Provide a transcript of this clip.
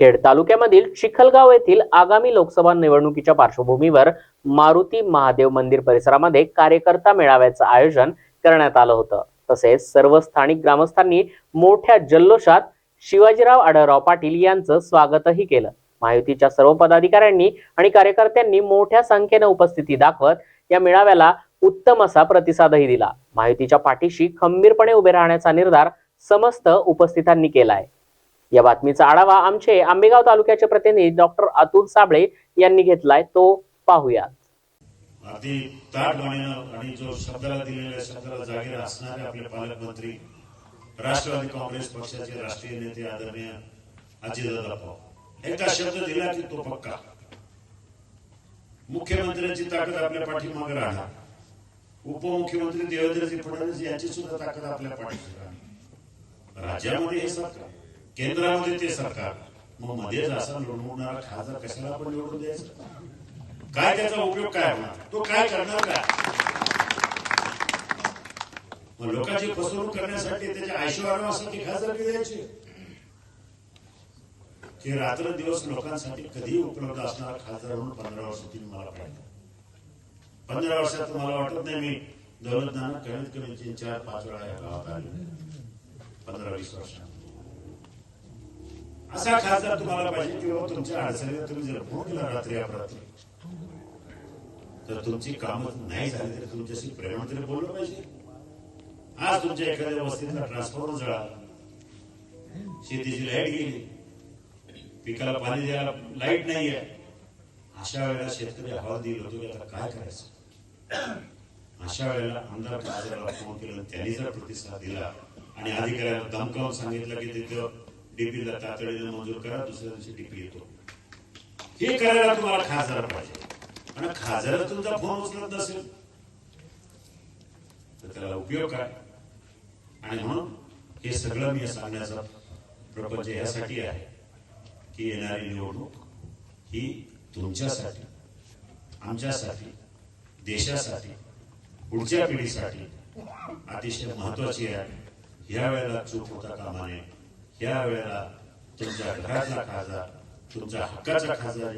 खेड तालुक्यामधील चिखलगाव येथील आगामी लोकसभा निवडणुकीच्या पार्श्वभूमीवर मारुती महादेव मंदिर परिसरामध्ये कार्यकर्ता मेळाव्याचं आयोजन करण्यात आलं होतं. तसेच सर्व स्थानिक ग्रामस्थांनी मोठ्या जल्लोषात शिवाजीराव आढळराव पाटील यांचं स्वागतही केलं. महायुतीच्या सर्व पदाधिकाऱ्यांनी आणि कार्यकर्त्यांनी मोठ्या संख्येनं उपस्थिती दाखवत या मेळाव्याला उत्तम असा प्रतिसादही दिला. महायुतीच्या पाठीशी खंबीरपणे उभे राहण्याचा निर्धार समस्त उपस्थितांनी केलाय. या बातमीचा आढावा आमचे आंबेगाव तालुक्याचे प्रतिनिधी डॉक्टर अतुल साबळे यांनी घेतलाय. तो पाहूयात. अगदी ताटवाणीनं आणि जो शब्दाला दिलेल्या शब्दाला जागे असणारे आपले पालकमंत्री राष्ट्रवादी काँग्रेस पक्षाचे राष्ट्रीय नेते आदरणीय अजितदादा पवार. एकदा शब्द दिला की तो पक्का. मुख्यमंत्र्यांची ताकद आपल्या पाठीमागे राहणार. उपमुख्यमंत्री देवेंद्रजी फडणवीस यांची सुद्धा ताकद आपल्या पाठीमागे राहणार. राज्यामध्ये हे सरकार केंद्रामध्ये ते सरकार. मग मध्येच असं लोणवणारा खासदार कशाला आपण निवडून द्यायचं? काय त्याचा उपयोग काय होणार? तो काय करणार काय? मग लोकांची फसवणूक करण्यासाठी त्याच्या ऐश्वर्यासाठी खासदारकी द्यायची. की रात्र दिवस लोकांसाठी कधी उपलब्ध असणारा खासदार म्हणून पंधरा वर्ष तुम्ही मला पाहिजे पंधरा वर्षात मला वाटत नाही मी दौलतदाना कमीत कमी तीन चार पाच वेळा या गावात आले पंधरा वीस वर्षात असा खासदार तुम्हाला पाहिजे किंवा तुमच्या अडचणीला तुम्ही जर फोन केला रात्री अपरात्री तर तुमची कामं नाही झाली तर तुमच्याशी प्रेमाने बोललं पाहिजे. आज तुमच्या एखाद्या वस्तीतला ट्रान्सफॉर्मर जळा शेतीची लाइट गेली पिकाला पाणी द्यायला लाइट नाहीये. अशा वेळेला शेतकरी हवा दिल होतो आता काय करायचं? अशा वेळेला आमदार खासदाराला फोन केला त्यांनी जर प्रतिसाद दिला आणि अधिकाऱ्याला दमकावून सांगितलं की तिथं डीपीला तातडीने मंजूर करा दुसऱ्या दिवशी डीपी येतो. हे करायला तुम्हाला खासदार पाहिजे. आणि खासदार तुमचा फोन उचलत नसेल तर त्याला उपयोग काय? आणि म्हणून हे सगळं मी सांगण्याचा प्रपंच यासाठी आहे की येणारी निवडणूक ही तुमच्यासाठी आमच्यासाठी देशासाठी पुढच्या पिढीसाठी अतिशय महत्वाची आहे. या वेळेला चूक होता कामा नये या वेळेला तुमच्या घरातला खासदार तुमच्या हक्काचा खासदार